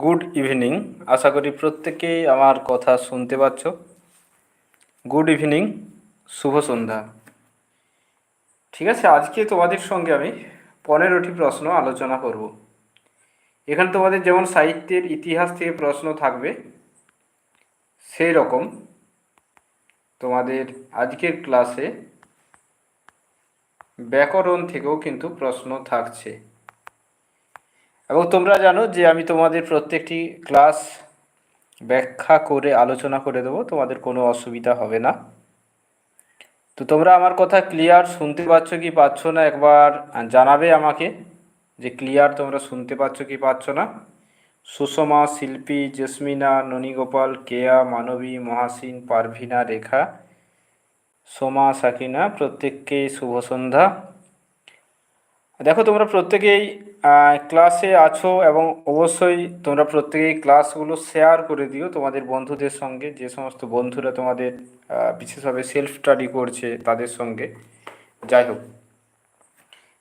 Good evening আশা করি প্রত্যেকেই আমার কথা শুনতে পাচ্ছ। গুড ইভিনিং শুভ সন্ধ্যা। ঠিক আছে, আজকে তোমাদের সঙ্গে আমি পনেরোটি প্রশ্ন আলোচনা করব। এখানে তোমাদের যেমন সাহিত্যের ইতিহাস থেকে প্রশ্ন থাকবে, সেই রকম তোমাদের আজকের ক্লাসে ব্যাকরণ থেকেও কিন্তু প্রশ্ন থাকছে। এবং তোমরা জানো যে আমি তোমাদের প্রত্যেকটি ক্লাস ব্যাখ্যা করে, আলোচনা করে দেবো, তোমাদের কোনো অসুবিধা হবে না। তো তোমরা আমার কথা ক্লিয়ার শুনতে পাচ্ছ কি পাচ্ছ না একবার জানাবে আমাকে যে ক্লিয়ার তোমরা শুনতে পাচ্ছ কি পাচ্ছ না। সুষমা, শিল্পী, জেসমিনা, ননীগোপাল, কেয়া, মানবী, মহাসিন, পারভিনা, রেখা, সোমা, সাকিনা প্রত্যেককেই শুভ সন্ধ্যা। দেখো, তোমরা প্রত্যেকেই ক্লাসে আছো এবং অবশ্যই তোমরা প্রত্যেকেই ক্লাসগুলো শেয়ার করে দিও তোমাদের বন্ধুদের সঙ্গে। যে সমস্ত বন্ধুরা তোমাদের বিশেষভাবে সেলফ স্টাডি করছে তাদের সঙ্গে। যাই হোক।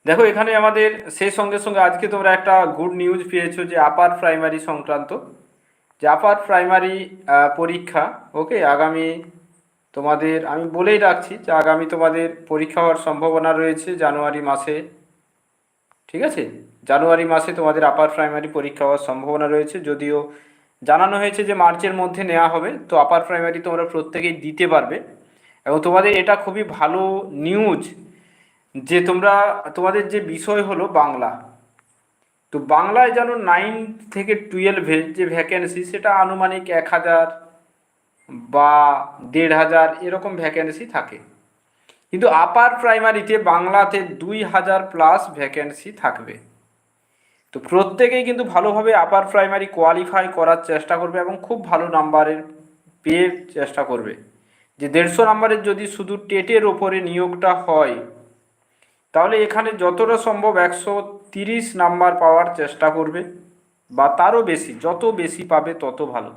দেখো, এখানে আমাদের সেই সঙ্গে সঙ্গে আজকে তোমরা একটা গুড নিউজ পেয়েছ যে আপার প্রাইমারি সংক্রান্ত। যে আপার প্রাইমারি পরীক্ষা ওকে আগামী তোমাদের, আমি বলেই রাখছি যে আগামী তোমাদের পরীক্ষা হওয়ার সম্ভাবনা রয়েছে জানুয়ারি মাসে। ঠিক আছে? জানুয়ারি মাসে তোমাদের আপার প্রাইমারি পরীক্ষা হওয়ার সম্ভাবনা রয়েছে, যদিও জানানো হয়েছে যে মার্চের মধ্যে নেওয়া হবে, তো আপার প্রাইমারি তোমরা প্রত্যেকেই দিতে পারবে। এবং তোমাদের এটা খুবই ভালো নিউজ যে তোমরা, তোমাদের যে বিষয় হলো বাংলা। তো বাংলায় যেন নাইন থেকে টুয়েলভে যে ভ্যাকেন্সি সেটা আনুমানিক এক হাজার বা দেড় হাজার এরকম ভ্যাকেন্সি থাকে। কিন্তু আপার প্রাইমারিতে বাংলাতে দুই হাজার প্লাস ভ্যাকেন্সি থাকবে। তো প্রত্যেকেই কিন্তু ভালোভাবে আপার প্রাইমারি কোয়ালিফাই করার চেষ্টা করবে এবং খুব ভালো নাম্বারের পেয়ে চেষ্টা করবে। যে দেড়শো নাম্বারের যদি শুধু টেটের ওপরে নিয়োগটা হয়, তাহলে এখানে যতটা সম্ভব একশো তিরিশ নাম্বার পাওয়ার চেষ্টা করবে বা তারও বেশি, যত বেশি পাবে তত ভালো।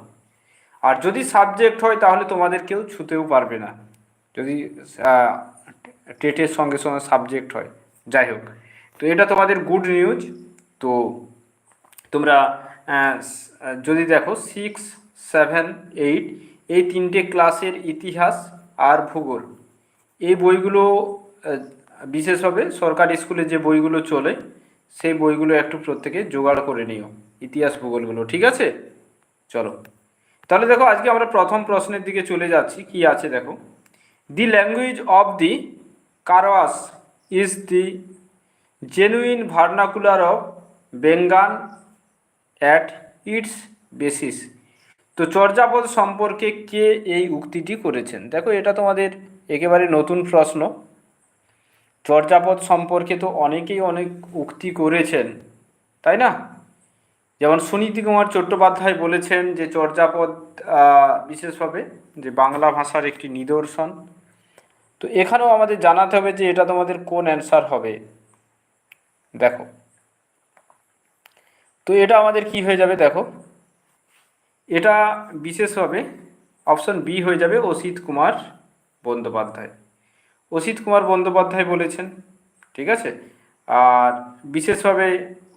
আর যদি সাবজেক্ট হয়, তাহলে তোমাদের কেউ ছুতেও পারবে না। যদি টেটের সঙ্গে সঙ্গে সাবজেক্ট হয়। যাই হোক, তো এটা তোমাদের গুড নিউজ তো তোমরা যদি দেখো সিক্স সেভেন এইট এই তিনটে ক্লাসের ইতিহাস আর ভূগোল। এই বইগুলো বিশেষভাবে সরকারি স্কুলে যে বইগুলো চলে, সেই বইগুলো একটু প্রত্যেকে জোগাড় করে নিও, ইতিহাস ভূগোলগুলো, ঠিক আছে? চলো। তাহলে দেখো, আজকে আমরা প্রথম প্রশ্নের দিকে চলে যাচ্ছি, কি আছে দেখো? The language of the Caryas is the genuine vernacular of Bengal at its basis. তো চর্যাপদ সম্পর্কে কে এই উক্তিটি করেছেন? দেখো, এটা তোমাদের একেবারে নতুন প্রশ্ন। চর্যাপদ সম্পর্কে তো অনেকেই অনেক উক্তি করেছেন, তাই না? যেমন সুনীতি কুমার চট্টোপাধ্যায় বলেছেন যে চর্যাপদ বিশেষভাবে যে বাংলা ভাষার একটি নিদর্শন তো এখানেও আমাদের জানাতে হবে যে এটা তোমাদের কোন অ্যান্সার হবে। দেখো। তো এটা আমাদের কি হয়ে যাবে দেখো। এটা বিশেষভাবে অপশন বি হয়ে যাবে অসিত কুমার বন্দ্যোপাধ্যায়। অসিত কুমার বন্দ্যোপাধ্যায় বলেছেন, ঠিক আছে? আর বিশেষভাবে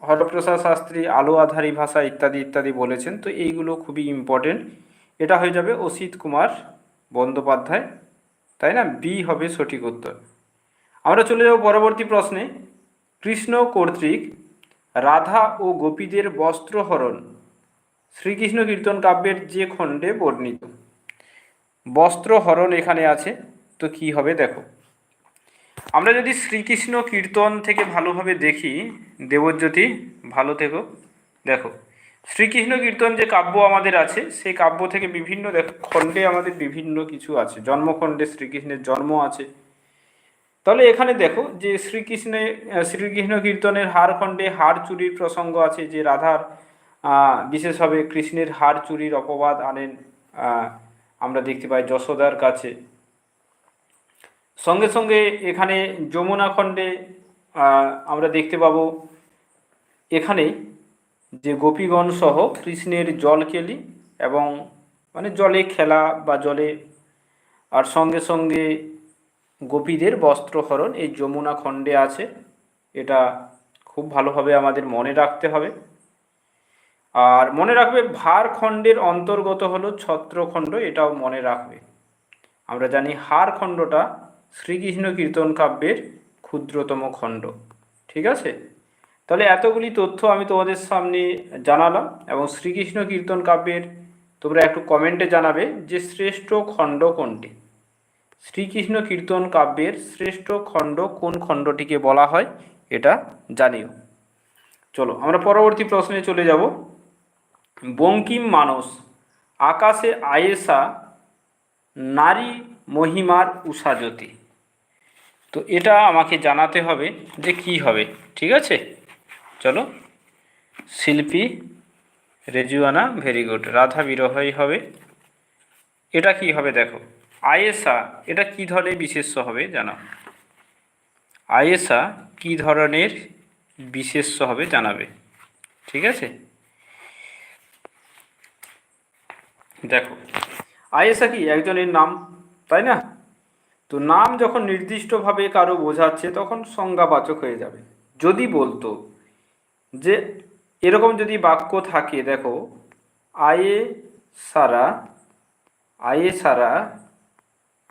হরপ্রসাদ শাস্ত্রী, আলো আধারী ভাষা ইত্যাদি ইত্যাদি বলেছেন, তো এইগুলো খুবই ইম্পর্টেন্ট এটা হয়ে যাবে অসিত কুমার বন্দ্যোপাধ্যায়। তাই না? বি হবে সঠিক উত্তর। আমরা চলে যাব পরবর্তী প্রশ্নে। কৃষ্ণ কর্তৃক রাধা ও গোপীদের বস্ত্রহরণ শ্রীকৃষ্ণ কীর্তন কাব্যের যে খণ্ডে বর্ণিত। বস্ত্রহরণ এখানে আছে, তো কি হবে দেখো। আমরা যদি শ্রীকৃষ্ণ কীর্তন থেকে ভালোভাবে দেখি, দেবজ্যোতি, ভালো থেকো। দেখো শ্রীকৃষ্ণ কীর্তন যে কাব্য আমাদের আছে, সেই কাব্য থেকে বিভিন্ন দেখো, খণ্ডে আমাদের বিভিন্ন কিছু আছে। জন্মখণ্ডে শ্রীকৃষ্ণের জন্ম আছে। তাহলে এখানে দেখো যে শ্রীকৃষ্ণে শ্রীকৃষ্ণ কীর্তনের হার খণ্ডে হার চুরির প্রসঙ্গ আছে যে রাধার বিশেষভাবে কৃষ্ণের হার চুরির অপবাদ আনেন আমরা দেখতে পাই যশোদার কাছে। সঙ্গে সঙ্গে এখানে যমুনা খণ্ডে আমরা দেখতে পাবো এখানে যে গোপীগণ সহ কৃষ্ণের জল খেলি এবং মানে জলে খেলা বা জলে আর সঙ্গে সঙ্গে গোপীদের বস্ত্রহরণ এই যমুনা খণ্ডে আছে। এটা খুব ভালোভাবে আমাদের মনে রাখতে হবে। আর মনে রাখবে ভার খণ্ডের অন্তর্গত হলো ছত্রখণ্ড, এটাও মনে রাখবে। আমরা জানি হার খণ্ডটা শ্রীকৃষ্ণ কীর্তন কাব্যের ক্ষুদ্রতম খণ্ড। ঠিক আছে? তাহলে এতগুলি তথ্য আমি তোমাদের সামনে জানালাম এবং শ্রীকৃষ্ণ কীর্তন কাব্যের তোমরা একটু কমেন্টে জানাবে যে শ্রেষ্ঠ খণ্ড কোনটি? শ্রীকৃষ্ণ কীর্তন কাব্যের শ্রেষ্ঠ খণ্ড কোন খণ্ডটিকে বলা হয় এটা জানিও। চলো, আমরা পরবর্তী প্রশ্নে চলে যাব। বঙ্কিম মানস, আকাশে আয়েসা নারী মহিমার উষাজ্যোতি তো এটা আমাকে জানাতে হবে যে কি হবে, ঠিক আছে? চলো। শিল্পী রেজুয়ানা ভেরি গুড রাধা বিরহই হবে। এটা কি হবে দেখো? আয়েসা এটা কি ধরনের বিশেষ্য হবে জানাও আয়েসা কি ধরনের বিশেষ্য হবে জানাবে। ঠিক আছে? দেখো আয়েসা কি একজনের নাম, তাই না? তো নাম যখন নির্দিষ্টভাবে কারও বোঝাচ্ছে, তখন সংজ্ঞাবাচক হয়ে যাবে। যদি বলতো যে এরকম যদি বাক্য থাকে, দেখো, আয়ে সারা আয়ে সারা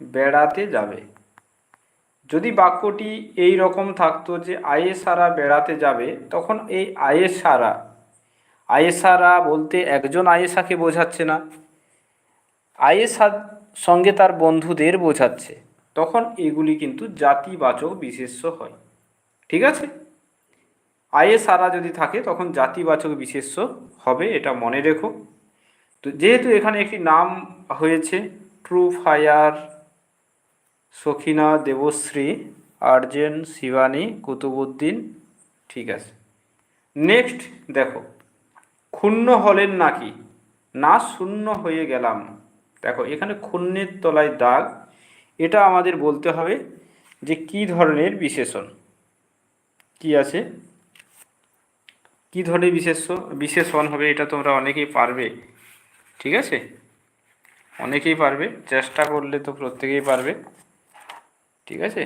বেড়াতে যাবে। যদি বাক্যটি এই রকম থাকতো যে আয়ে সারা বেড়াতে যাবে, তখন এই আয়ে সারা আয়ে সারা বলতে একজন আয়েশাকে বোঝাচ্ছে না। আয়েশার সঙ্গে তার বন্ধুদের বোঝাচ্ছে। তখন এগুলি কিন্তু জাতিবাচক বিশেষ্য হয়। ঠিক আছে? আয়ে সারা যদি থাকে, তখন জাতিবাচক বিশেষ্য হবে, এটা মনে রেখো। তো যেহেতু এখানে একটি নাম হয়েছে, ট্রু ফায়ার, সখিনা, দেবশ্রী, আর্জেন, শিবানী, কুতুবুদ্দিন, ঠিক আছে। নেক্সট দেখো, ক্ষুণ্ণ হলেন নাকি? না, শূন্য হয়ে গেলাম। দেখো, এখানে ক্ষুণ্ণের তলায় দাগ, এটা আমাদের বলতে হবে যে কি ধরনের বিশেষণ? কি আছে? কি ধরনের বিশেষ্য, বিশেষণ হবে এটা তোমরা অনেকেই পারবে, ঠিক আছে? অনেকেই পারবে, চেষ্টা করলে তো প্রত্যেকেই পারবে, ঠিক আছে?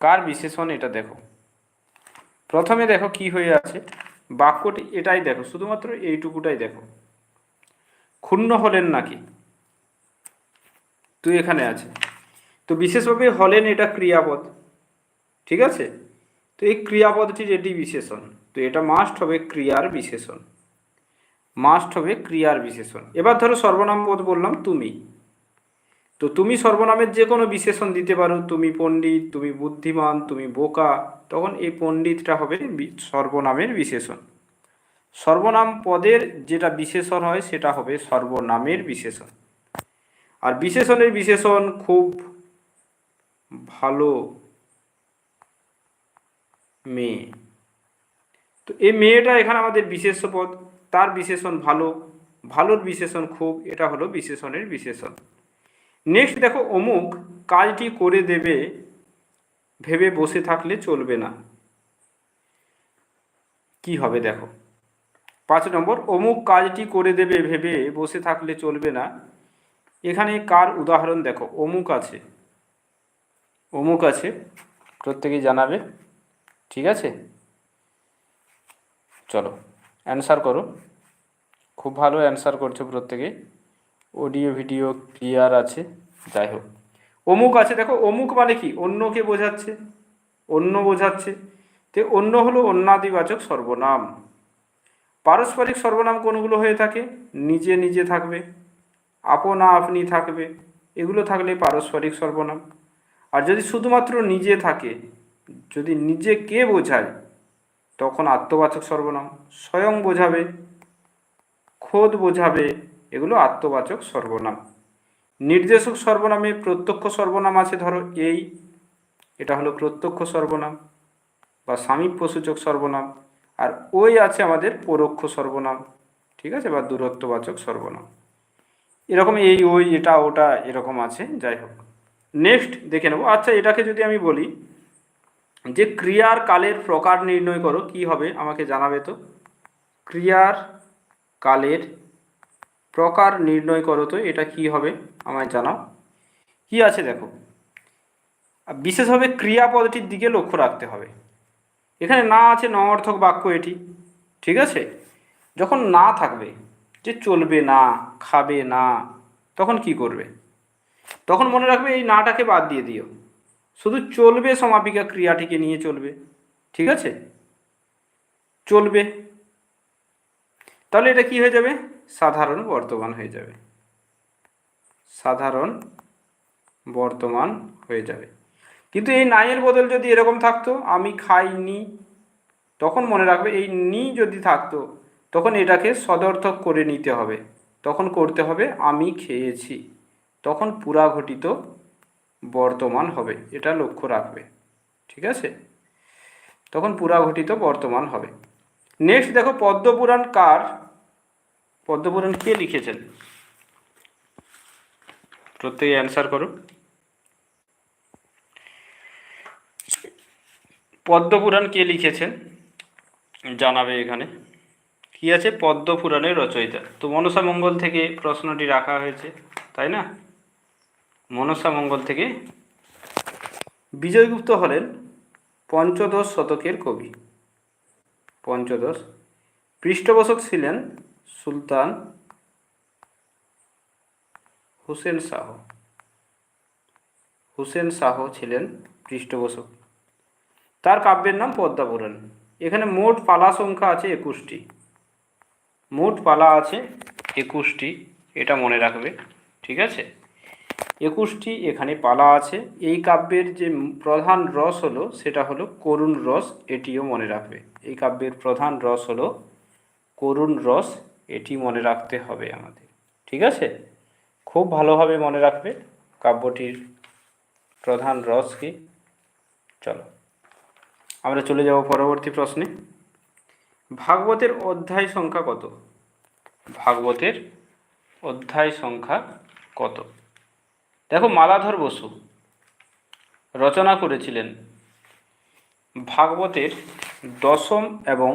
কার বিশেষণ এটা দেখো। প্রথমে দেখো কি হয়ে আছে, বাক্যটি এটাই দেখো, শুধুমাত্র এইটুকুটাই দেখো। ক্ষুণ্ণ হলেন নাকি? তুই এখানে আছে তো বিশেষভাবে হলেন এটা ক্রিয়াপদ, ঠিক আছে? তো এই ক্রিয়াপদটির এটি বিশেষণ। তো এটা মাস্ট হবে ক্রিয়ার বিশেষণ। মাস্ট হবে ক্রিয়ার বিশেষণ। এবার ধরো সর্বনাম বললাম তুমি। তো তুমি সর্বনামের যে কোনো বিশেষণ দিতে পারো। তুমি পণ্ডিত, তুমি বুদ্ধিমান, তুমি বোকা, তখন এই পণ্ডিতটা হবে সর্বনামের বিশেষণ। সর্বনাম পদের যেটা বিশেষণ হয়, সেটা হবে সর্বনামের বিশেষণ। আর বিশেষণের বিশেষণ খুব ভালো মেয়ে। তো এই মেয়েটা এখানে আমাদের বিশেষ্য পদ তার বিশেষণ ভালো, ভালোর বিশেষণ খুব, এটা হলো বিশেষণের বিশেষণ। নেক্সট দেখো, অমুক কাজটি করে দেবে, ভেবে বসে থাকলে চলবে না। কি হবে দেখো। পাঁচ নম্বর, অমুক কাজটি করে দেবে, ভেবে বসে থাকলে চলবে না। এখানে কার উদাহরণ দেখো, অমুক আছে। অমুক আছে প্রত্যেকেই জানাবে, ঠিক আছে? চলো অ্যান্সার করো। খুব ভালো অ্যান্সার করছ প্রত্যেকে অডিও ভিডিও ক্লিয়ার আছে, যাই হোক। অমুক আছে, দেখো, অমুক মানে কি? অন্যকে বোঝাচ্ছে, অন্য বোঝাচ্ছে। তো অন্য হলো অন্যাদিবাচক সর্বনাম। পারস্পরিক সর্বনাম কোনগুলো হয়ে থাকে? নিজে নিজে থাকবে, আপনা আপনি থাকবে, এগুলো থাকলে পারস্পরিক সর্বনাম। আর যদি শুধুমাত্র নিজে থাকে, যদি নিজে কে বোঝায় তখন আত্মবাচক সর্বনাম। স্বয়ং বোঝাবে, খোদ বোঝাবে, এগুলো আত্মবাচক সর্বনাম। নির্দেশক সর্বনামে প্রত্যক্ষ সর্বনাম আছে, ধরো এই, এটা হলো প্রত্যক্ষ সর্বনাম বা সামীপ্যসূচক সর্বনাম, আর ওই আছে আমাদের পরোক্ষ সর্বনাম, ঠিক আছে, বা দূরত্ববাচক সর্বনাম। এরকম এই, ওই, এটা, ওটা এরকম আছে, যাই হোক। নেক্সট দেখে নেব। আচ্ছা এটাকে যদি আমি বলি যে ক্রিয়ার কালের প্রকার নির্ণয় করো, কি হবে আমাকে জানাবে তো? ক্রিয়ার কালের প্রকার নির্ণয় করো তো, এটা কি হবে আমায় জানাও। কি আছে দেখো? বিশেষভাবে ক্রিয়াপদটির দিকে লক্ষ্য রাখতে হবে। এখানে না আছে ন অর্থক বাক্য এটি, ঠিক আছে? যখন না থাকবে, যে চলবে না, খাবে না, তখন কি করবে? তখন মনে রাখবে এই নাটাকে বাদ দিয়ে দিও। শুধু চলবে সমাপিকা ক্রিয়াটিকে নিয়ে চলবে, ঠিক আছে? চলবে। তাহলে এটা কি হয়ে যাবে? সাধারণ বর্তমান হয়ে যাবে। সাধারণ বর্তমান হয়ে যাবে। কিন্তু এই নাইয়ের বদল যদি এরকম থাকতো, আমি খাইনি তখন মনে রাখবে এই নি যদি থাকতো, তখন এটাকে সদর্থক করে নিতে হবে। তখন করতে হবে, আমি খেয়েছি। তখন পুরা ঘটিত বর্তমান হবে, এটা লক্ষ্য রাখবে, ঠিক আছে? তখন পুরা ঘটিত বর্তমান হবে। নেক্সট দেখো, পদ্মপুরাণ কার? পদ্মপুরাণ কে লিখেছেন? প্রত্যেকে অ্যান্সার করো। পদ্মপুরাণ কে লিখেছেন? জানাবে এখানে। কি আছে? পদ্মপুরাণের রচয়িতা। তো মনসা মঙ্গল থেকে প্রশ্নটি রাখা হয়েছে, তাই না? মনসা মঙ্গল থেকে বিজয়গুপ্ত হলেন পঞ্চদশ শতকের কবি। পঞ্চদশ। পৃষ্ঠপোষক ছিলেন সুলতান হুসেন শাহ। হুসেন শাহ ছিলেন পৃষ্ঠপোষক। তার কাব্যের নাম পদ্মাপুরাণ এখানে মোট পালা সংখ্যা আছে একুশটি। মোট পালা আছে একুশটি, এটা মনে রাখবে, ঠিক আছে? একুশটি এখানে পালা আছে। এই কাব্যের যে প্রধান রস হলো, সেটা হলো করুণ রস, এটিও মনে রাখবে। এই কাব্যের প্রধান রস হলো, করুণ রস, এটি মনে রাখতে হবে আমাদের। ঠিক আছে? খুব ভালোভাবে মনে রাখবে কাব্যটির প্রধান রস কি চলো, আমরা চলে যাব পরবর্তী প্রশ্নে। ভাগবতের অধ্যায় সংখ্যা কত? ভাগবতের অধ্যায় সংখ্যা কত? দেখো মালাধর বসু রচনা করেছিলেন ভাগবতের দশম এবং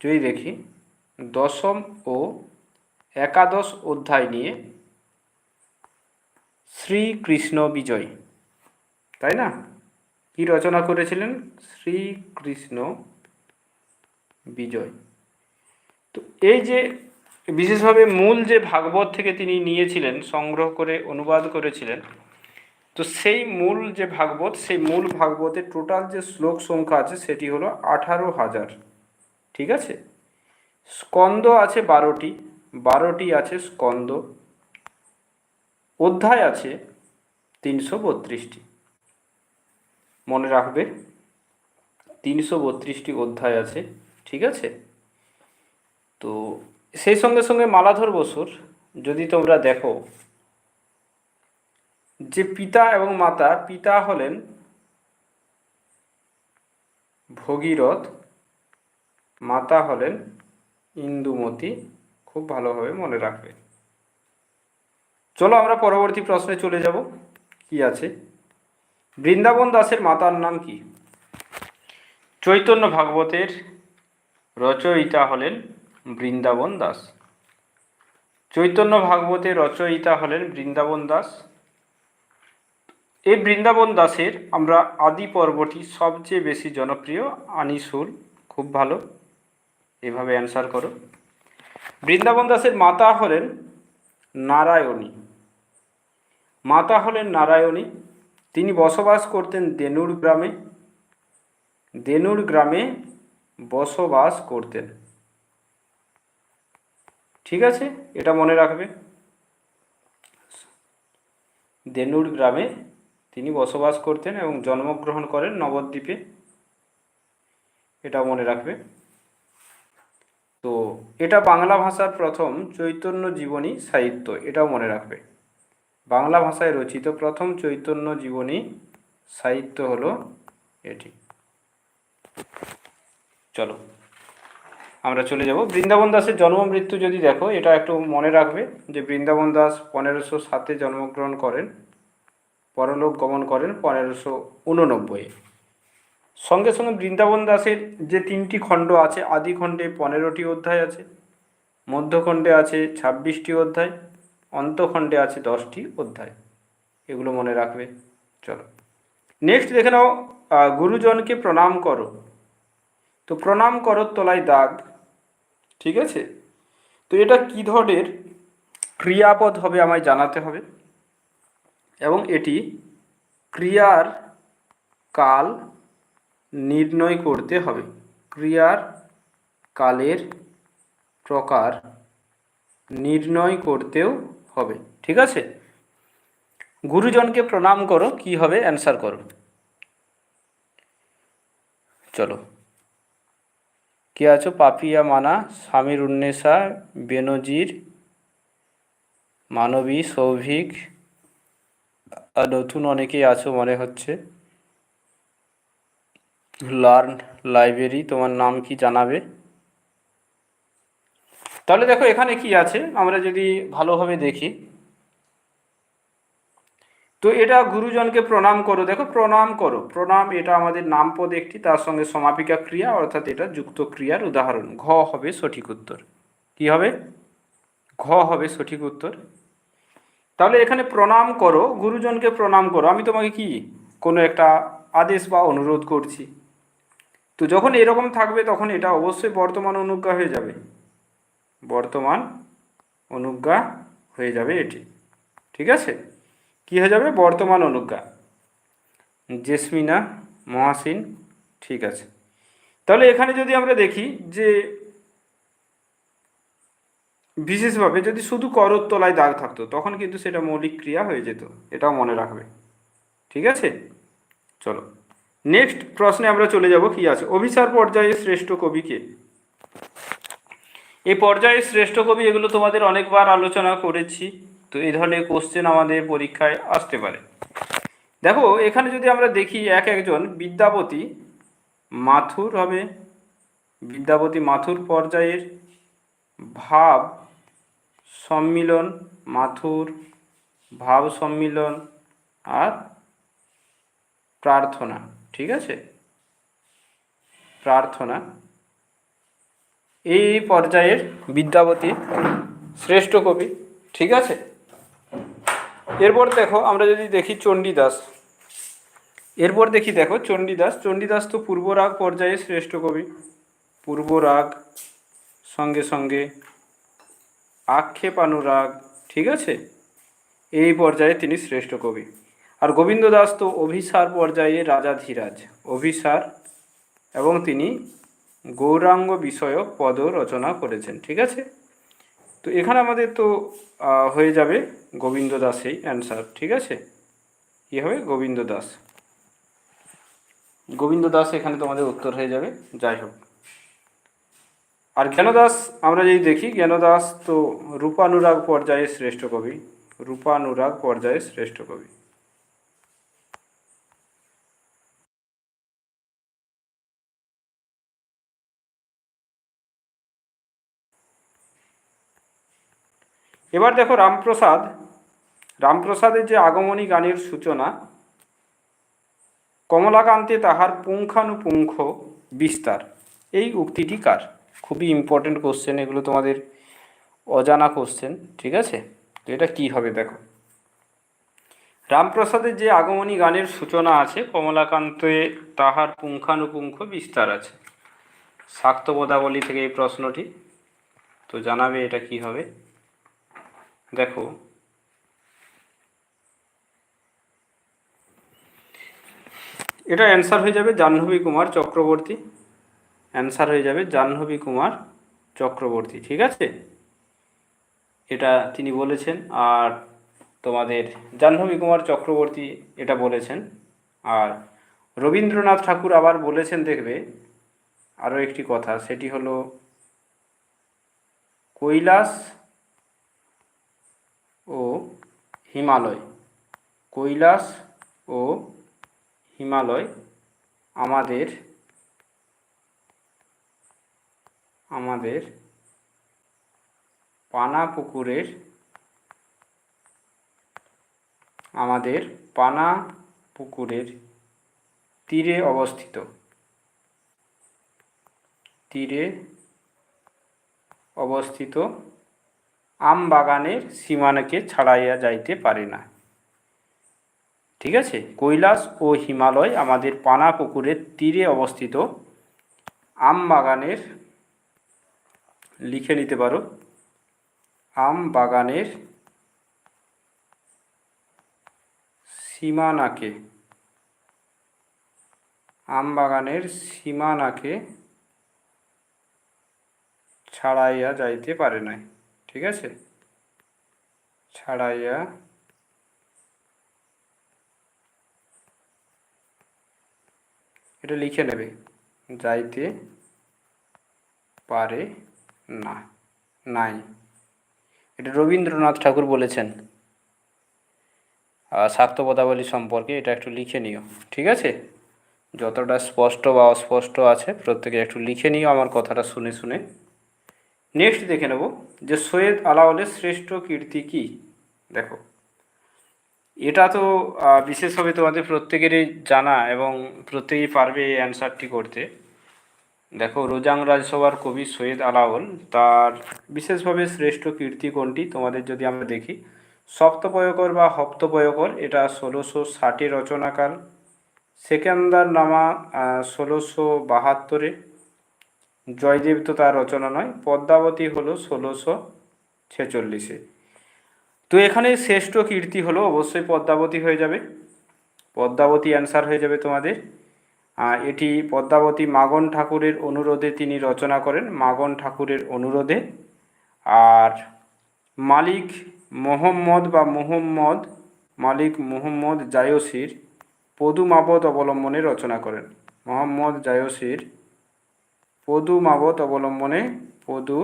যদি দেখি, দশম ও একাদশ অধ্যায় নিয়ে শ্রীকৃষ্ণ বিজয়, তাই না? কি রচনা করেছিলেন? শ্রীকৃষ্ণ বিজয়। তো এই যে বিশেষভাবে মূল যে ভাগবত থেকে তিনি নিয়েছিলেন, সংগ্রহ করে, অনুবাদ করেছিলেন, তো সেই মূল যে ভাগবত, সেই মূল ভাগবতের টোটাল যে শ্লোক সংখ্যা আছে, সেটি হলো আঠারো হাজার। ঠিক আছে? স্কন্দ আছে বারোটি বারোটি আছে স্কন্দ, অধ্যায় আছে তিনশো বত্রিশটি। মনে রাখবে, তিনশো বত্রিশটি অধ্যায় আছে, ঠিক আছে? তো সেই সঙ্গে সঙ্গে মালাধর বসুর, যদি তোমরা দেখো, যে পিতা এবং মাতা, পিতা হলেন ভগীরথ, মাতা হলেন ইন্দুমতি, খুব ভালোভাবে মনে রাখবে। চলো আমরা পরবর্তী প্রশ্নে চলে যাব, কি আছে? বৃন্দাবন দাসের মাতার নাম কি? চৈতন্য ভাগবতের রচয়িতা হলেন বৃন্দাবন দাস। চৈতন্য ভাগবতের রচয়িতা হলেন বৃন্দাবন দাস। এই বৃন্দাবন দাসের আমরা আদি পর্বটি সবচেয়ে বেশি জনপ্রিয়, আনিসুল। খুব ভালো। এভাবে অ্যান্সার করো। বৃন্দাবন দাসের মাতা হলেন নারায়ণী। মাতা হলেন নারায়ণী। তিনি বসবাস করতেন দেনুর গ্রামে। দেনুর গ্রামে বসবাস করতেন। ঠিক আছে? এটা মনে রাখবে। দেনুর গ্রামে তিনি বসবাস করতেন এবং জন্মগ্রহণ করেন নবদ্বীপে। এটা মনে রাখবে। তো এটা বাংলা ভাষার প্রথম চৈতন্য জীবনী সাহিত্য, এটাও মনে রাখবে। বাংলা ভাষায় রচিত প্রথম চৈতন্য জীবনী সাহিত্য হলো এটি। চলো। আমরা চলে যাব। বৃন্দাবন দাসের জন্ম মৃত্যু যদি দেখো, এটা একটু মনে রাখবে যে বৃন্দাবন দাস পনেরোশো সাতে জন্মগ্রহণ করেন, পরলোক গমন করেন পনেরোশো উননব্বই সঙ্গে সঙ্গে বৃন্দাবন দাসের যে তিনটি খণ্ড আছে আদি খণ্ডে পনেরোটি অধ্যায় আছে, মধ্যখণ্ডে আছে ছাব্বিশটি অধ্যায়, অন্তখণ্ডে আছে দশটি অধ্যায়। এগুলো মনে রাখবে। চলো। নেক্সট দেখে নাও গুরুজনকে প্রণাম করো। তো প্রণাম করো তলায় দাগ। ঠিক আছে? তো এটা কী ধরনের ক্রিয়াপদ হবে আমায় জানাতে হবে। এবং এটি ক্রিয়ার কাল নির্ণয় করতে হবে। ক্রিয়ার কালের প্রকার নির্ণয় করতেও হবে। ঠিক আছে? গুরুজনকে প্রণাম করো, কি হবে? অ্যান্সার করো। চলো। কে আছো? পাপিয়া মানা, স্বামীর উন্নেশা বেনজির, মানবী, সৌভিক, আর নতুন অনেকেই আছো মনে হচ্ছে। লার্ন লাইব্রেরি, তোমার নাম কি জানাবে? তাহলে দেখো এখানে কি আছে, আমরা যদি ভালোভাবে দেখি। তো এটা গুরুজনকে প্রণাম করো। দেখো, প্রণাম করো। প্রণাম, এটা আমাদের নামপদ একটি, তার সঙ্গে সমাপিকা ক্রিয়া, অর্থাৎ এটা যুক্ত ক্রিয়ার উদাহরণ। ঘ হবে সঠিক উত্তর। কি হবে? ঘ হবে সঠিক উত্তর। তাহলে এখানে প্রণাম করো, গুরুজনকে প্রণাম করো। আমি তোমাকে কি? কোনো একটা আদেশ বা অনুরোধ করছি। তো যখন এরকম থাকবে, তখন এটা অবশ্যই বর্তমান অনুজ্ঞা হয়ে যাবে। বর্তমান অনুজ্ঞা হয়ে যাবে এটি। ঠিক আছে? কি হয়ে যাবে? বর্তমান অনুজ্ঞা। জেসমিনা, মহাসিন, ঠিক আছে। তাহলে এখানে যদি আমরা দেখি যে বিশেষভাবে যদি শুধু করত তলায় দাগ থাকতো, তখন কিন্তু সেটা মৌলিক ক্রিয়া হয়ে যেত। এটাও মনে রাখবে। ঠিক আছে? চলো। নেক্সট প্রশ্নে আমরা চলে যাব কি আছে? অভিসার পর্যায়ে শ্রেষ্ঠ কবি কে? এই পর্যায়ে শ্রেষ্ঠ কবি এগুলো তোমাদের অনেকবার আলোচনা করেছি। তো এই ধরনের কোশ্চেন আমাদের পরীক্ষায় আসতে পারে। দেখো, এখানে যদি আমরা দেখি এক একজন, বিদ্যাপতি মাথুর হবে। বিদ্যাপতি মাথুর পর্যায়ের। ভাব সম্মিলন মাথুর, ভাব সম্মিলন আর প্রার্থনা, ঠিক আছে? প্রার্থনা। এই পর্যায়ের বিদ্যাপতি শ্রেষ্ঠ কবি, ঠিক আছে? এরপর দেখো, আমরা যদি দেখি চণ্ডীদাস। এরপর দেখি দেখো, চণ্ডীদাস। চণ্ডীদাস তো পূর্বরাগ পর্যায়ে শ্রেষ্ঠ কবি। পূর্বরাগ, সঙ্গে সঙ্গে আক্ষেপানুরাগ ঠিক আছে? এই পর্যায়ে তিনি শ্রেষ্ঠ কবি। আর গোবিন্দ দাস তো অভিসার পর্যায়ে রাজাধীরাজ। অভিসার এবং তিনি গৌরাঙ্গ বিষয়ক পদ রচনা করেছেন, ঠিক আছে? তো এখানে আমাদের তো হয়ে যাবে গোবিন্দ দাসেই অ্যান্সার ঠিক আছে? কী হবে? গোবিন্দ দাস। গোবিন্দ দাস এখানে তোমাদের উত্তর হয়ে যাবে, যাই হোক। আর জ্ঞানদাস আমরা যদি দেখি, জ্ঞানদাস তো রূপানুরাগ পর্যায়ে শ্রেষ্ঠ কবি। রূপানুরাগ পর্যায়ে শ্রেষ্ঠ কবি। এবার দেখো রামপ্রসাদ, রামপ্রসাদের যে আগমনী গানের সূচনা, কমলাকান্তে তাহার পুঙ্খানুপুঙ্খ বিস্তার। এই উক্তিটি কার? খুবই ইম্পর্টেন্ট কোশ্চেন এগুলো তোমাদের অজানা কোশ্চেন ঠিক আছে? তো এটা কি হবে দেখো। রামপ্রসাদের যে আগমনী গানের সূচনা আছে, কমলাকান্তে তাহার পুঙ্খানুপুঙ্খ বিস্তার আছে। শাক্ত পদাবলী থেকে এই প্রশ্নটি, তো জানাবে এটা কি হবে। দেখো। এটা অ্যান্সার হয়ে যাবে জাহ্নবী কুমার চক্রবর্তী। অ্যান্সার হয়ে যাবে জাহ্নবী কুমার চক্রবর্তী, ঠিক আছে? এটা তিনি বলেছেন আর তোমাদের জাহ্নবী কুমার চক্রবর্তী এটা বলেছেন। আর রবীন্দ্রনাথ ঠাকুর আবার বলেছেন, দেখবে আরও একটি কথা, সেটি হলো, কৈলাস ও হিমালয়। কৈলাস ও হিমালয় আমাদের আমাদের পানা পুকুরের আমাদের পানা পুকুরের তীরে অবস্থিত। তীরে অবস্থিত আম বাগানের সীমানাকে ছাড়াইয়া যাইতে পারে না। ঠিক আছে? কৈলাস ও হিমালয় আমাদের পানা পুকুরের তীরে অবস্থিত। আম বাগানের, লিখে নিতে পারো। আম বাগানের সীমানাকে, আম বাগানের সীমানাকে ছাড়াইয়া যাইতে পারে নাই। ঠিক আছে? ছাড়াইয়া এটা লিখে নেবে। যাইতে পারে না, নাই। এটা রবীন্দ্রনাথ ঠাকুর বলেছেন। আর শাক্ত সম্পর্কে এটা একটু লিখে নিও, ঠিক আছে? যতটা স্পষ্ট বা অস্পষ্ট আছে, প্রত্যেকে একটু লিখে নিও আমার কথাটা শুনে শুনে। নেক্সট দেখে নেব। যে সৈয়দ আলাওলের শ্রেষ্ঠ কীর্তি কি? দেখো, এটা তো বিশেষভাবে তোমাদের প্রত্যেকেরই জানা এবং প্রত্যেকেই পারবে এই অ্যান্সারটি করতে। দেখো, রোজাং রাজসভার কবি সৈয়দ আলাওল তার বিশেষভাবে শ্রেষ্ঠ কীর্তি কোনটি তোমাদের যদি আমরা দেখি? সপ্তপয়কর বা হপ্তপয়কর, এটা ষোলোশো ষাটে রচনাকাল। সেকেন্দার নামা ষোলোশো বাহাত্তরে। জয়দেব তো তার রচনা নয়, পদ্মাবতী হলো ষোলোশো ছেচল্লিশে। তো এখানে শ্রেষ্ঠ কীর্তি হলো অবশ্যই পদ্মাবতী হয়ে যাবে। পদ্মাবতী অ্যান্সার হয়ে যাবে তোমাদের। এটি পদ্মাবতী মাগন ঠাকুরের অনুরোধে তিনি রচনা করেন, মাগন ঠাকুরের অনুরোধে। আর মালিক মোহাম্মদ বা মোহাম্মদ, মালিক মোহাম্মদ জায়সির পদুমাবত অবলম্বনে রচনা করেন। মোহাম্মদ জায়সির পদু মাবত অবলম্বনে, পদু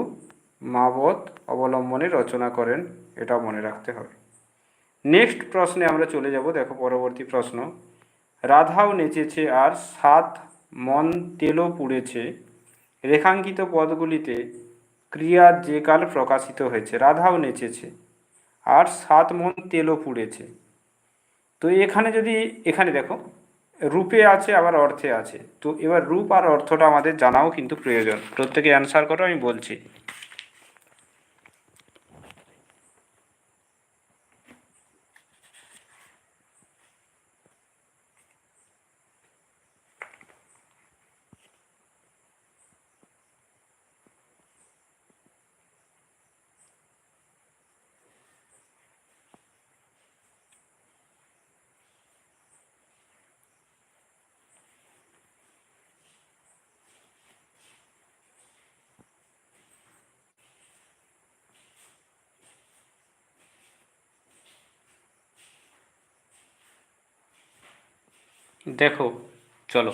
মাবত অবলম্বনে রচনা করেন, এটা মনে রাখতে হবে। নেক্সট প্রশ্নে আমরা চলে যাব, দেখো পরবর্তী প্রশ্ন। রাধাও নেচেছে আর সাত মন তেলও পুড়েছে। রেখাঙ্কিত পদগুলিতে ক্রিয়ার যে কাল প্রকাশিত হয়েছে, রাধাও নেচেছে আর সাত মন তেলও পুড়েছে। তো এখানে যদি, এখানে দেখো রূপে আছে, আবার অর্থে আছে। তো এবার রূপ আর অর্থটা আমাদের জানাও কিন্তু প্রয়োজন। প্রত্যেকে অ্যান্সার করো, আমি বলছি। দেখো, চলো।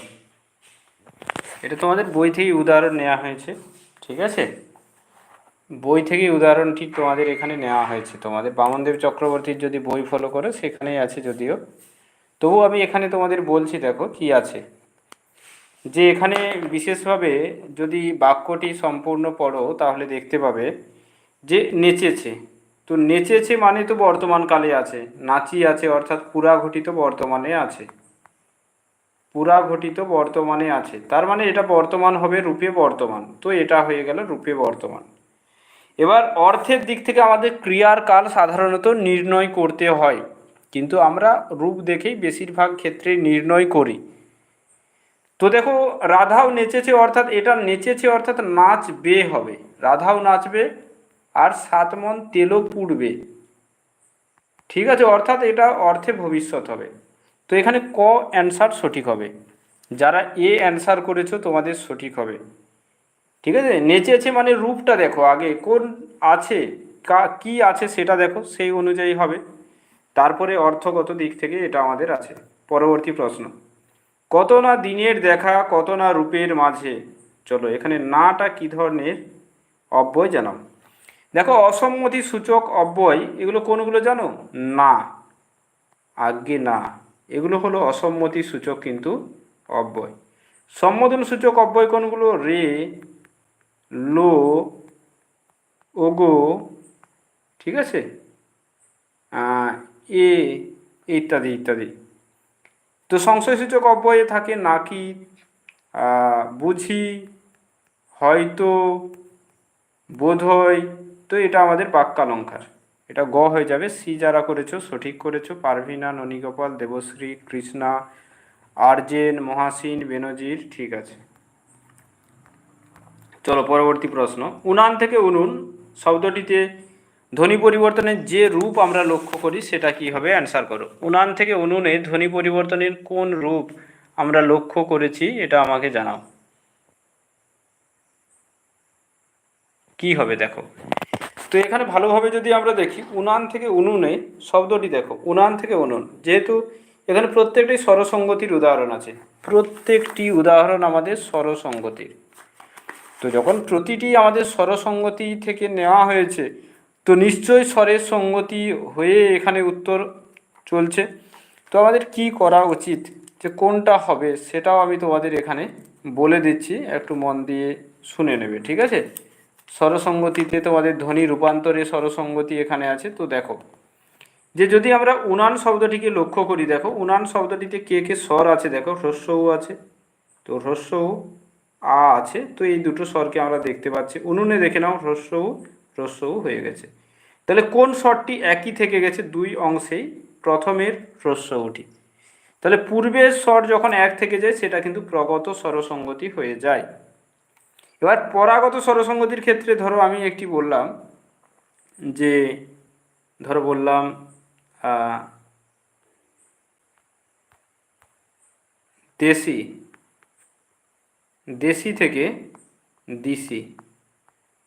এটা তোমাদের বই থেকেই উদাহরণ নেওয়া হয়েছে, ঠিক আছে? বই থেকেই উদাহরণটি তোমাদের এখানে নেওয়া হয়েছে। তোমাদের বামনদেব চক্রবর্তীর যদি বই ফলো করো, সেখানেই আছে যদিও। তবু আমি এখানে তোমাদের বলছি, দেখো, কি আছে। যে এখানে বিশেষভাবে যদি বাক্যটি সম্পূর্ণ পড়ো, তাহলে দেখতে পাবে যে নেচেছে। তো নেচেছে মানে তো বর্তমানকালে আছে, নাচি আছে, অর্থাৎ পুরা ঘটিত বর্তমানে আছে। পুরা ঘটিত বর্তমানে আছে। তার মানে এটা বর্তমান হবে রূপে বর্তমান। তো এটা হয়ে গেল রূপে বর্তমান। এবার অর্থের দিক থেকে আমাদের ক্রিয়ার কাল সাধারণত নির্ণয় করতে হয়। কিন্তু আমরা রূপ দেখেই বেশিরভাগ ক্ষেত্রে নির্ণয় করি। তো দেখো, রাধাও নেচেছে অর্থাৎ এটা নেচেছে অর্থাৎ নাচবে হবে। রাধাও নাচবে আর সাত মন তেলও পুড়বে। ঠিক আছে, অর্থাৎ এটা অর্থে ভবিষ্যৎ হবে। তো এখানে ক অ্যান্সার সঠিক হবে। যারা এ অ্যান্সার করেছ, তোমাদের সঠিক হবে। ঠিক আছে? নেচেছে মানে রূপটা দেখো আগে, কোন আছে, কা, কি আছে সেটা দেখো, সেই অনুযায়ী হবে। তারপরে অর্থগত দিক থেকে এটা আমাদের আছে। পরবর্তী প্রশ্ন। কত না দিনের দেখা, কত না রূপের মাঝে? চলো, এখানে নাটা কি ধরনের? অব্যয় জানাও। দেখো, অসম্মতি সূচক অব্যয়, এগুলো কোনগুলো জানো? না। আজ্ঞে না। এগুলো হলো অসম্মতি সূচক কিন্তু অব্যয়। সম্বোধন সূচক অব্যয় কোনগুলো? রে, লো, ওগো, ঠিক আছে? এ, ইত্যাদি ইত্যাদি। তো সংশয়সূচক অব্যয়ে থাকে নাকি বুঝি, হয়তো বোধ হয় তো এটা আমাদের বাক্যালঙ্কার এটা গ হয়ে যাবে। সি যারা করেছ, সঠিক করেছ। পারভিনা, ননীগোপাল, দেবশ্রী, কৃষ্ণা, আর্জেন, মহাসিন, বেনজির, ঠিক আছে। চলো পরবর্তী প্রশ্ন। উনান থেকে উনুন শব্দটিতে ধ্বনি পরিবর্তনের যে রূপ আমরা লক্ষ্য করি, সেটা কি হবে? অ্যান্সার করো। উনান থেকে উনুনে ধ্বনি পরিবর্তনের কোন রূপ আমরা লক্ষ্য করেছি, এটা আমাকে জানাও। কি হবে দেখো। তো এখানে ভালোভাবে যদি আমরা দেখি, উনান থেকে উনুনে শব্দটি দেখো, উনান থেকে উনুন। যেহেতু এখানে প্রত্যেকটি স্বরসঙ্গতির উদাহরণ আছে, প্রত্যেকটি উদাহরণ আমাদের স্বরসঙ্গতির। তো যখন প্রতিটি আমাদের স্বরসঙ্গতি থেকে নেওয়া হয়েছে, তো নিশ্চয়ই স্বরের সঙ্গতি হয়ে এখানে উত্তর চলছে। তো আমাদের কি করা উচিত, যে কোনটা হবে, সেটাও আমি তোমাদের এখানে বলে দিচ্ছি, একটু মন দিয়ে শুনে নেবে, ঠিক আছে? স্বরসঙ্গতিতে তোমাদের ধ্বনি রূপান্তরে স্বরসঙ্গতি এখানে আছে, তো দেখো। যে যদি আমরা উনান শব্দটিকে লক্ষ্য করি, দেখো, উনান শব্দটিতে কে কে স্বর আছে, দেখো, হ্রস্বউ আছে, তো হ্রস্বউ আ আছে, তো এই দুটো স্বরকে আমরা দেখতে পাচ্ছি। উনুনে দেখে নাও, হ্রস্বউ হ্রস্বউ হয়ে গেছে। তাহলে কোন স্বরটি একই থেকে গেছে? দুই অংশেই, প্রথমের হ্রস্বউটি। তাহলে পূর্বের স্বর যখন এক থেকে যায়, সেটা কিন্তু প্রগত স্বরসঙ্গতি হয়ে যায়। এবার পরাগত স্বরসঙ্গতির ক্ষেত্রে ধরো আমি একটি বললাম যে, ধরো বললাম দেশি দেশি থেকে দিশি।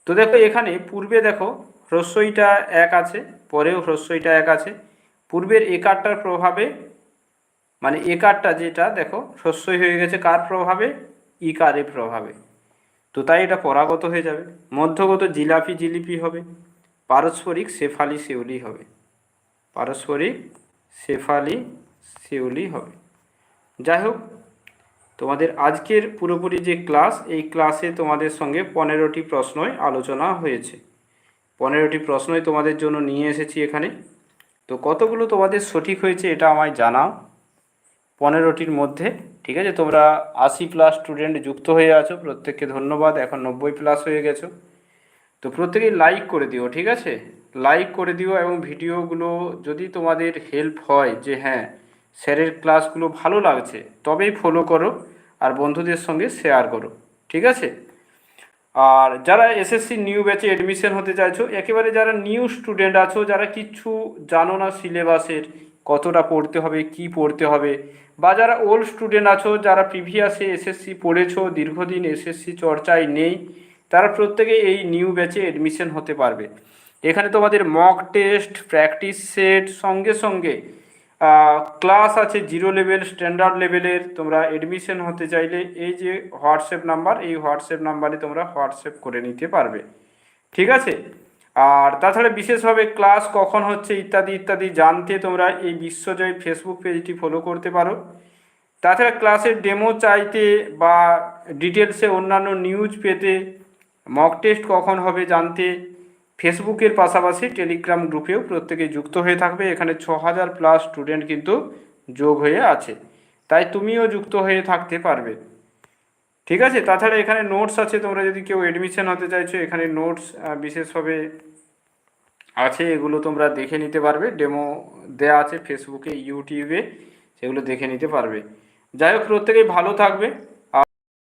তো দেখো এখানে পূর্বে দেখো হ্রস্বইটা এক আছে, পরেও হ্রস্বইটা এক আছে। পূর্বের একারটার প্রভাবে মানে একারটা যেটা দেখো হ্রস্বই হয়ে গেছে কার প্রভাবে? ইকারের প্রভাবে। তো তাই এটা পরাগত হয়ে যাবে। মধ্যগত জিলাপি জিলিপি হবে, পারস্পরিক শেফালি শেউলি হবে, পারস্পরিক শেফালি শেউলি হবে। যাই হোক, তোমাদের আজকের পুরোপুরি যে ক্লাস, এই ক্লাসে তোমাদের সঙ্গে পনেরোটি প্রশ্নই আলোচনা হয়েছে। পনেরোটি প্রশ্নই তোমাদের জন্য নিয়ে এসেছি এখানে। তো কতগুলো তোমাদের সঠিক হয়েছে এটা আমায় জানাও। পনেরোটির মধ্যে, ঠিক আছে? তোমরা আশি প্লাস স্টুডেন্ট যুক্ত হয়ে আছো, প্রত্যেককে ধন্যবাদ। এখন নব্বই প্লাস হয়ে গেছো। তো প্রত্যেকেই লাইক করে দিও, ঠিক আছে? লাইক করে দিও এবং ভিডিওগুলো যদি তোমাদের হেল্প হয় যে হ্যাঁ স্যারের ক্লাসগুলো ভালো লাগছে, তবেই ফলো করো আর বন্ধুদের সঙ্গে শেয়ার করো, ঠিক আছে? আর যারা এসএসসি নিউ ব্যাচে অ্যাডমিশন হতে চাইছো, একেবারে যারা নিউ স্টুডেন্ট আছো, যারা কিচ্ছু জানো না সিলেবাসের কতটা পড়তে হবে, কি পড়তে হবে? বা যারা ওল্ড স্টুডেন্ট আছো, যারা প্রিভিয়াসে এসএসসি পড়েছো, দীর্ঘদিন এসএসসি চর্চায় নেই, তারা প্রত্যেকে এই নিউ ব্যাচে এডমিশন হতে পারবে। এখানে তোমাদের মক টেস্ট প্র্যাকটিস সেট সঙ্গে সঙ্গে ক্লাস আছে জিরো লেভেল স্ট্যান্ডার্ড লেভেলের তোমরা এডমিশন হতে চাইলে এই যে হোয়াটসঅ্যাপ নাম্বার এই হোয়াটসঅ্যাপ নাম্বারে তোমরা হোয়াটসঅ্যাপ করে নিতে পারবে। ঠিক আছে? আর তাছাড়া বিশেষভাবে ক্লাস কখন হচ্ছে ইত্যাদি ইত্যাদি জানতে তোমরা এই বিশ্বজয় ফেসবুক পেজটি ফলো করতে পারো। তাছাড়া ক্লাসের ডেমো চাইতে বা ডিটেলসে অন্যান্য নিউজ পেতে মক টেস্ট কখন হবে জানতে ফেসবুকের পাশাপাশি টেলিগ্রাম গ্রুপেও প্রত্যেকে যুক্ত হয়ে থাকবে। এখানে ছ হাজার প্লাস স্টুডেন্ট কিন্তু যোগ হয়ে আছে। তাই তুমিও যুক্ত হয়ে থাকতে পারবে। ঠিক আছে? তাছাড়া এখানে নোটস আছে, তোমরা যদি কেউ এডমিশন হতে চাইছো, এখানে নোটস বিশেষভাবে আছে, এগুলো তোমরা দেখে নিতে পারবে। ডেমো দেয়া আছে ফেসবুকে ইউটিউবে সেগুলো দেখে নিতে পারবে। যাই হোক, প্রত্যেকেই ভালো থাকবে।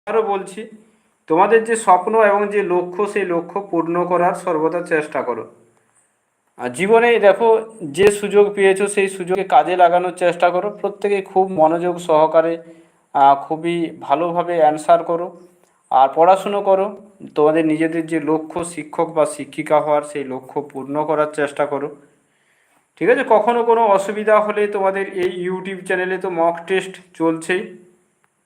আরও বলছি, তোমাদের যে স্বপ্ন এবং যে লক্ষ্য, সেই লক্ষ্য পূর্ণ করার সর্বদা চেষ্টা করো। আর জীবনে দেখো, যে সুযোগ পেয়েছ, সেই সুযোগে কাজে লাগানোর চেষ্টা করো। প্রত্যেকে খুব মনোযোগ সহকারে খুবই ভালোভাবে অ্যান্সার করো। আর পড়াশুনো করো। তোমাদের নিজেদের যে লক্ষ্য শিক্ষক বা শিক্ষিকা হওয়ার সেই লক্ষ্য পূর্ণ করার চেষ্টা করো। ঠিক আছে? কখনো কোনো অসুবিধা হলে তোমাদের এই ইউটিউব চ্যানেলে তো মক টেস্ট চলছেই।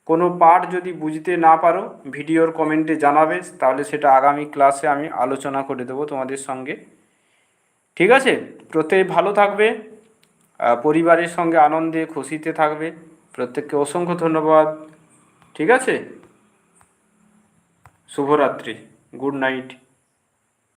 কোনো পার্ট যদি বুঝতে না পারো, ভিডিওর কমেন্টে জানাবে, তাহলে সেটা আগামী ক্লাসে আমি আলোচনা করে দেবো তোমাদের সঙ্গে। ঠিক আছে? প্রত্যেক ভালো থাকবে। পরিবারের সঙ্গে আনন্দে খুশিতে থাকবে। প্রত্যেককে অসংখ্য ধন্যবাদ। ঠিক আছে? শুভরাত্রি। Good night.